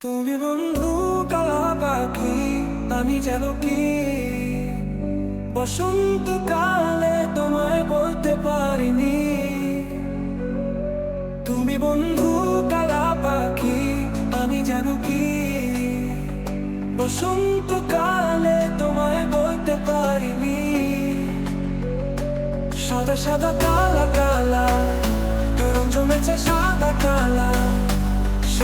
তুমি বন্ধু কালা পাখি আমি যেন কি? বসন্তকালে তোমায় বলতে পারিনি। তুমি বন্ধু কালা পাখি আমি যেন কি? বসন্তকালে তোমায় বলতে পারিনি। সাদা সাদা কালা কালা, গরম জমেছে সাদা কালা।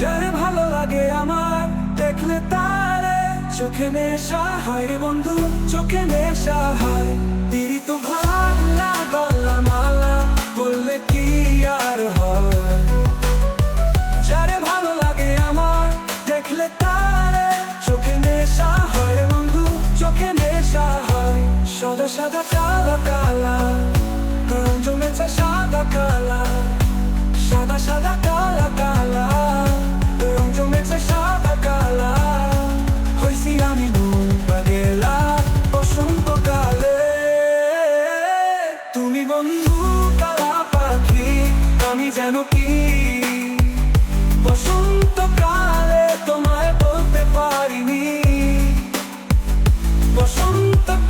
যারে ভালো লাগে আমার, দেখলে তারে চোখে নেশা হয় রে বন্ধু, চোখে নেশা হয়। পীড়িত ভালা গলা মালা বললে কি আর হয়? যারে ভালো লাগে আমার, দেখলে তারে চোখে নেশা হয় বন্ধু, চোখে নেশা হয়। সাদা সাদা কালা কালা, রং জমেছে সাদা কালা। তুমি বন্ধু কালা পাখি আমি যেন কি? বসন্ত কালে তোমায় বলতে পারিনি। বসন্তকালে